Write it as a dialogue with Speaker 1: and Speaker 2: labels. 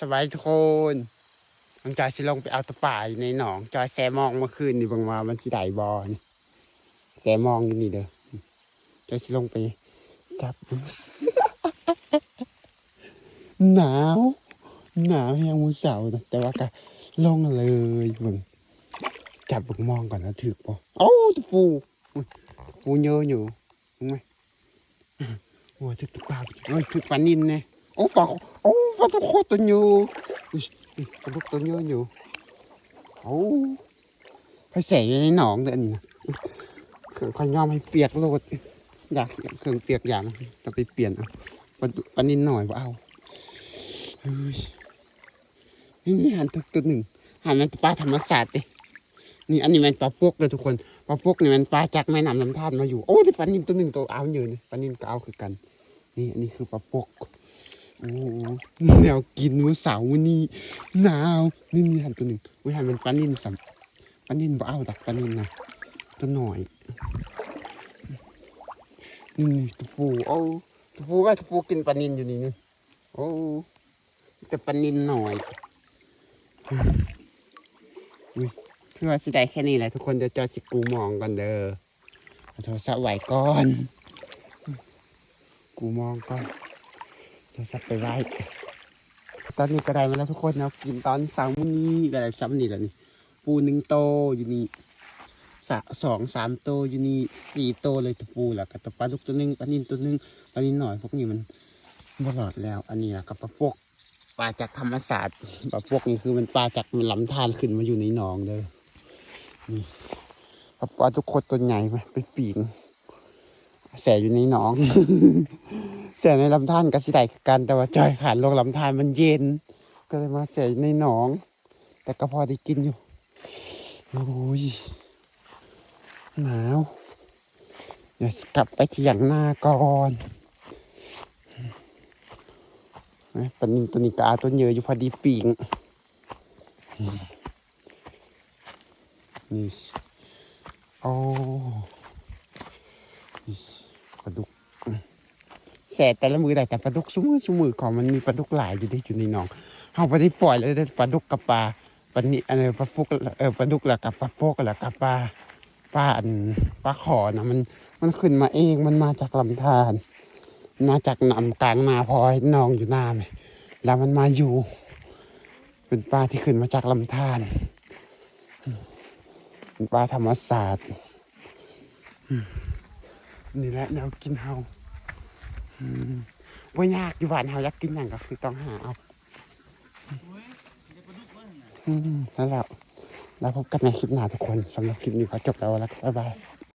Speaker 1: สบายทุกคนหลังจากสิลงไปเอาตะป่าอยู่ในหนอง จอยแซมองเมื่อคืนนี่บางวามันสิได้บอนี่แซมองอยู่นี่เด้อจอยสิลงไปจับ หนาว หนาวแห้งมือเสานะแต่ว่าก็ลงเลยบงจับบึงมองก่อนนะถือปะเอ้ตะปูตะปูเยอะอยู่เห็นไหมโอ้ยถึกตะปลาโอ้ยถึกปลานินเนี่ยโอ้ปลาโอ้ ปลาตะโคตรตัวอยู่อุ้ยอุ้ยปลาดุกตัวเยอะอยู่โอ้ไปใส่อยู่ในหนองเด้อนี่นะเครื่องค่อยยอมให้เปียกโลดอยากเครื่องเปียกอย่างจะไปเปลี่ยนเอาปลาปลานินหน่อยว่าเอาเฮ้ยนี่นี่หันตัวตัวหนึ่งหันมันปลาธรรมศาสตร์ดินี่อันนี้มันปลาปกเลยทุกคนปลาปกนี่มันปลาจากแม่น้ำลำธารมาอยู่โอ้ที่ปลานินตัวหนึ่งตัวเอาอยู่นี่ปลานินก็เอาคือกัน นี่อันนี้คือปลาปก โอ้แนวกินมื้อเสาร์นี้หนาวนี่นี่หันตัวหนึ่งวิหันเป็นปลานินสัมปลานินบ่เอาดักปลานินนะตัวหน่อยนี่ตัวปูโอ้ตัวปูก็ตัวปูกินปลานินอยู่นี่นี่โอ้จะปลานินหน่อยอุ๊ยคือว่าสิได้แค่นี้แหละทุกคนเดี๋ยวจอสิกูมองกันเด้อเอาโทรศัพท์ไหวก่อน กูมองก่อน โทรศัพท์ไปไว้ตอนนี้ก็ได้มาแล้วทุกคนนะกินตอนเช้ามื้อนี้ก็ได้ซ้ำนี่แหละนี่ปูหนึ่งโตอยู่นี่สสองสามโตอยู่นี่สี่โตเลยตะปูแหล้วก็ตะปลาลูกตัวหนึงปลานินตัวหนึงปลานินหน่อยพวกนี้มันบลอดแล้ว อันนี้นะกับปลาพวกปลาจากธรรมศาสตร์ปลาพวกนี้คือมันปลาจากมันลำธารขึ้นมาอยู่ในหนองเลยนี่ปลาทุกคนตัวใหญ่ไหมไปปีง แสอยู่ในหนอง แสในลำธารก็สิได้กันแต่ว่าจอยขาดลงลำธารมันเย็น ก็เลยมาแสในหนอง แต่ก็พอได้กินอยู่โอ้ยหนาวเดี๋ยวกลับไปที่อย่างหน้าก่อนนะปนินตัวนี้กาตัวเยอะอยู่พอดีปีงนี่โอ้ ปลาดุกแสบแต่ละมือได้แต่ปลาดุกซุ้มือซุ้มือของมันมีปลาดุกหลายอยู่ได้อยู่ในหนองเขาไปได้ปล่อยเลยได้ปลาดุกกับปลาปลานี่อะไรปลาฟุกเออปลาดุกแหละกับปลาโปกแหละกับปลาปลาอันปลาขอนะมันมันขึ้นมาเองมันมาจากลำธารมาจากนำกลางนาพอให้นองอยู่หน้าไหมแล้วมันมาอยู่ เป็นปลาที่ขึ้นมาจากลำธารเป็นปลาธรรมศาสตร์ นี่แหละแนวกินเฮาอืมว่ายากอยู่บ้านเฮาอยากกินอย่างก็คือต้องหาเอาอืมนั่นแหละแล้วพบกันในคลิปหน้าทุกคนสำหรับคลิปนี้ขอจบแล้วแล้วบ๊ายบาย